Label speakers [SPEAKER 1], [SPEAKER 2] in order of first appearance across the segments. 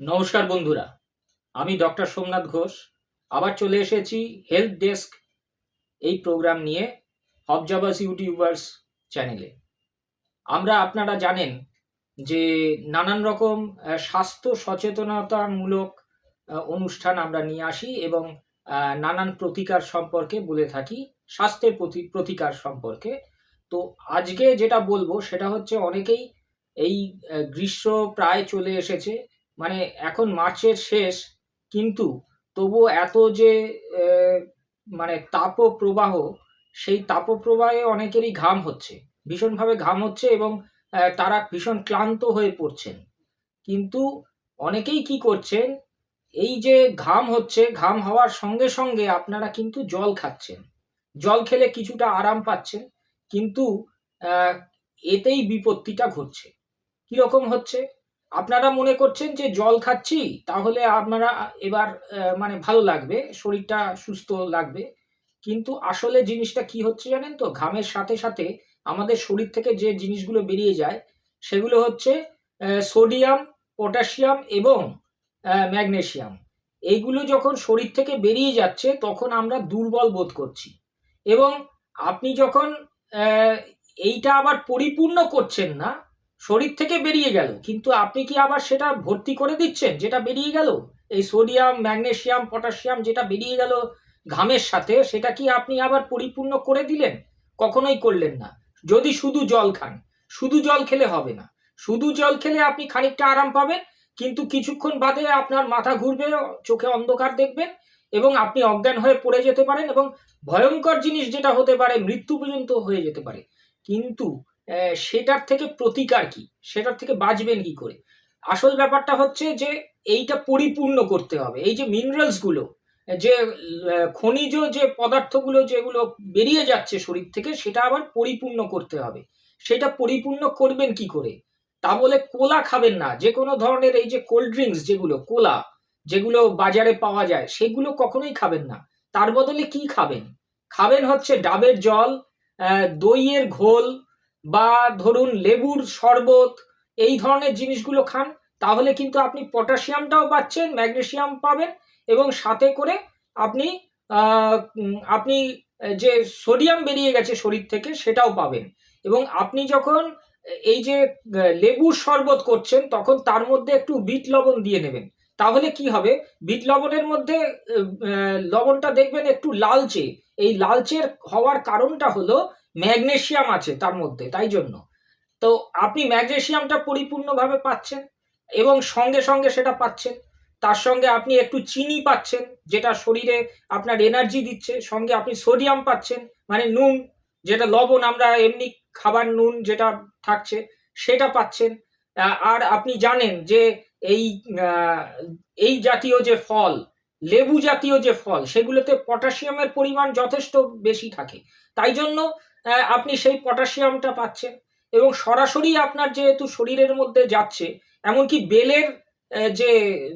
[SPEAKER 1] নমস্কার বন্ধুরা, আমি ডক্টর সোমনাথ ঘোষ। আবার চলে এসেছি হেলথ ডেস্ক এই প্রোগ্রাম নিয়ে অবজার্ভার্স ইউটিউবার্স চ্যানেলে। আমরা আপনারা জানেন যে নানান রকম স্বাস্থ্য সচেতনতামূলক অনুষ্ঠান আমরা নিয়ে আসি এবং নানান প্রতিকার সম্পর্কে বলে থাকি, স্বাস্থ্যের প্রতি, প্রতিকার সম্পর্কে। তো আজকে যেটা বলব সেটা হচ্ছে অনেকেই এই গ্রীষ্ম প্রায় চলে এসেছে। মানে এখন মার্চের শেষ, কিন্তু তবুও এত যে মানে তাপ প্রবাহ সেই তাপপ্রবাহে অনেকেরই ঘাম হচ্ছে। ভীষণভাবে ঘাম হচ্ছে এবং তারা ভীষণ ক্লান্ত হয়ে পড়ছেন। কিন্তু অনেকেই কি করছেন, এই যে ঘাম হচ্ছে, ঘাম হওয়ার সঙ্গে সঙ্গে আপনারা কিন্তু জল খাচ্ছেন। জল খেলে কিছুটা আরাম পাচ্ছেন, কিন্তু এতেই বিপত্তিটা ঘটছে। কীরকম হচ্ছে? আপনারা মনে করছেন যে জল খাচ্ছি, তাহলে আপনারা এবার মানে ভালো লাগবে, শরীরটা সুস্থ লাগবে। কিন্তু আসলে জিনিসটা কি হচ্ছে জানেন তো? ঘামের সাথে সাথে আমাদের শরীর থেকে যে জিনিসগুলো বেরিয়ে যায়, সেগুলো হচ্ছে সোডিয়াম, পটাশিয়াম এবং ম্যাগনেশিয়াম। এইগুলো যখন শরীর থেকে বেরিয়ে যাচ্ছে, তখন আমরা দুর্বল বোধ করছি। এবং আপনি যখন এইটা আবার পরিপূর্ণ করছেন না শরীর থেকে বেরিয়ে গেল। কিন্তু আপনি কি আবার সেটা ভর্তি করে দিচ্ছেন, যেটা বেরিয়ে গেল? এই সোডিয়াম, ম্যাগনেসিয়াম পটাশিয়াম যেটা বেরিয়ে গেল ঘামের সাথে, সেটা কি আপনি আবার পরিপূর্ণ করে দিলেন? কখনোই করলেন না। যদি শুধু জল খান, শুধু জল খেলে হবে না। শুধু জল খেলে আপনি খানিকটা আরাম পাবেন, কিন্তু কিছুক্ষণ বাদে আপনার মাথা ঘুরবে, চোখে অন্ধকার দেখবেন এবং আপনি অজ্ঞান হয়ে পড়ে যেতে পারেন এবং ভয়ঙ্কর জিনিস যেটা হতে পারে, মৃত্যু পর্যন্ত হয়ে যেতে পারে। কিন্তু সেটার থেকে প্রতিকার কি? সেটার থেকে বাঁচবেন কি করে? আসল ব্যাপারটা হচ্ছে যে, এইটা পরিপূর্ণ করতে হবে। এই যে মিনারেলসগুলো যে খনিজ যে পদার্থগুলো যেগুলো বেরিয়ে যাচ্ছে শরীর থেকে, সেটা আবার পরিপূর্ণ করতে হবে। সেটা পরিপূর্ণ করবেন কি করে? তা বলে কোলা খাবেন না। যে কোনো ধরনের এই যে কোল্ড ড্রিঙ্কস যেগুলো, কোলা যেগুলো বাজারে পাওয়া যায়, সেগুলো কখনোই খাবেন না। তার বদলে কি খাবেন? খাবেন হচ্ছে ডাবের জল দইয়ের ঘোল বা ধরুন লেবুর শরবত, এই ধরনের জিনিসগুলো খান, তাহলে কিন্তু আপনি পটাশিয়ামটাও পাচ্ছেন ম্যাগনেসিয়াম পাবেন এবং সাথে করে আপনি আপনি যে সোডিয়াম বেরিয়ে গেছে শরীর থেকে সেটাও পাবেন। এবং আপনি যখন এই যে লেবুর শরবত করছেন, তখন তার মধ্যে একটু বিট লবণ দিয়ে নেবেন। তাহলে কি হবে? বিট লবণের মধ্যে লবণটা দেখবেন একটু লালচে। এই লালচের হওয়ার কারণটা হলো ম্যাগনেসিয়াম আছে তার মধ্যে, তাই জন্য। তো আপনি ম্যাগনেশিয়ামটা পরিপূর্ণভাবে পাচ্ছেন এবং সঙ্গে সঙ্গে সেটা পাচ্ছেন। তার সঙ্গে আপনি একটু চিনি পাচ্ছেন, যেটা শরীরে আপনার এনার্জি দিচ্ছে। সঙ্গে আপনি সোডিয়াম পাচ্ছেন মানে নুন, যেটা লবণ, আমরা এমনি খাবার নুন যেটা থাকছে, সেটা পাচ্ছেন। আর আপনি জানেন যে এই এই জাতীয় যে ফল, লেবু জাতীয় যে ফল, সেগুলোতে পটাশিয়ামের পরিমাণ যথেষ্ট বেশি থাকে। তাই জন্য আপনি সেই পটাশিয়ামটা পাচ্ছেন। এবং সরাসরি আপনার যেহেতু শরীরের মধ্যে যাচ্ছে, এমনকি বেলের যে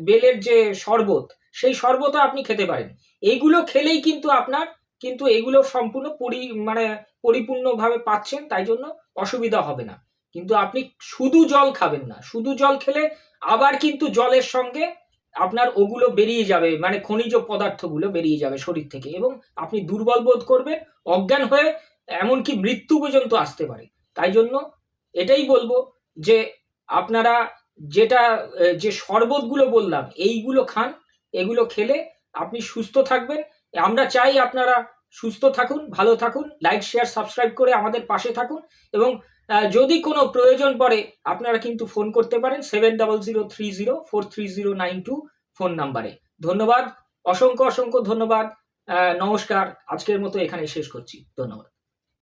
[SPEAKER 1] বেলের যে শরবত, সেই শরবতও আপনি খেতে পারেন। এইগুলো খেলেই কিন্তু আপনার, কিন্তু এগুলো সম্পূর্ণ পরি মানে পরিপূর্ণভাবে পাচ্ছেন, তাই জন্য অসুবিধা হবে না। কিন্তু আপনি শুধু জল খাবেন না, শুধু জল খেলে আবার কিন্তু জলের সঙ্গে আপনার ওগুলো বেরিয়ে যাবে মানে খনিজ পদার্থগুলো বেরিয়ে যাবে শরীর থেকে এবং আপনি দুর্বল বোধ করবেন, অজ্ঞান হয়ে এমনকি মৃত্যু পর্যন্ত আসতে পারে। তাই জন্য এটাই বলব যে আপনারা যেটা যে শরবতগুলো বললাম, এইগুলো খান, এগুলো খেলে আপনি সুস্থ থাকবেন। আমরা চাই আপনারা সুস্থ থাকুন, ভালো থাকুন, লাইক, শেয়ার, সাবস্ক্রাইব করে আমাদের পাশে থাকুন এবং যদি কোনো প্রয়োজন পড়ে আপনারা কিন্তু ফোন করতে পারেন seven double zero three zero four three zero nine two phone নাম্বারে। ধন্যবাদ, অসংখ্য অসংখ্য ধন্যবাদ নমস্কার, আজকের মতো এখানে শেষ করছি। ধন্যবাদ।